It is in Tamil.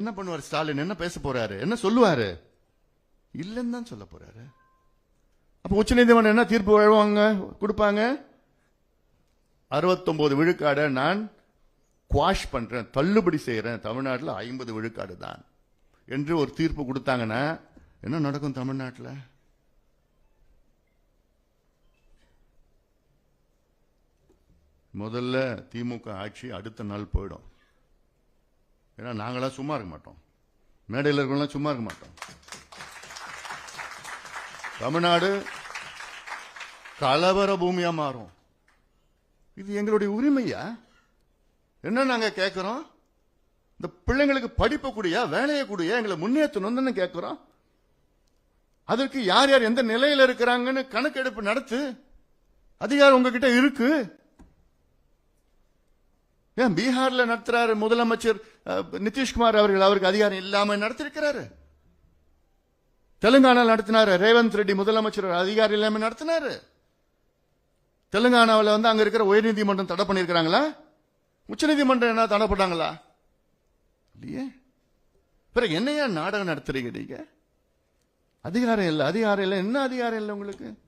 என்ன பண்ணுவார் ஸ்டாலின்? என்ன பேச போறாரு? என்ன சொல்லுவாரு? இல்லைன்னு தான் சொல்ல போறாரு. அப்ப உச்ச நீதிமன்றம் என்ன தீர்ப்பு வழங்குவாங்க? கொடுப்பாங்க? அறுபத்தொன்பது விழுக்காடை நான் குவாஷ் பண்றேன் தள்ளுபடி செய்யறேன் தமிழ்நாட்டில் ஐம்பது விழுக்காடு தான். என்று ஒரு தீர்ப்பு கொடுத்தாங்கன்னா என்ன நடக்கும் தமிழ்நாட்டில்? முதல்ல திமுக ஆட்சி அடுத்த நாள் போயிடும். ஏன்னா நாங்களாம் சும்மா இருக்க மாட்டோம். மேடையில் இருக்கிறவங்களாம் சும்மா இருக்க மாட்டோம். தமிழ்நாடு கலவர பூமியா மாறும். இது எங்களுடைய உரிமையா? என்ன நாங்க கேட்கிறோம் இந்த பிள்ளைங்களுக்கு படிப்பு கூடிய வேலையை கூடிய எங்களை முன்னேற்றணும்னு கேட்கிறோம் அதற்கு யார் யார் எந்த நிலையில் இருக்கிறாங்கன்னு கணக்கெடுப்பு நடத்து அதிகாரம் உங்ககிட்ட இருக்கு? ஏன் பீகார்ல நடத்துறாரு முதலமைச்சர் நிதிஷ்குமார் அவர்கள். அவருக்கு அதிகாரம் இல்லாம நடத்திருக்கிறாரு. தெலுங்கானா நடத்தினாரு. ரேவந்த் ரெட்டி முதலமைச்சர் அதிகாரம் இல்லாம நடத்தினாரு. தெலுங்கானாவில் வந்து அங்க இருக்கிற உயர்நீதிமன்றம் தடை பண்ணியிருக்கிறாங்களா உச்சநீதிமன்றம் என்ன தடை பண்ணாங்களா இல்லையே. பிறகு என்னையா நாடகம் நடத்துறீங்க நீங்க? அதிகாரம் இல்லை அதிகாரம் இல்லை. என்ன அதிகாரம் இல்லை உங்களுக்கு?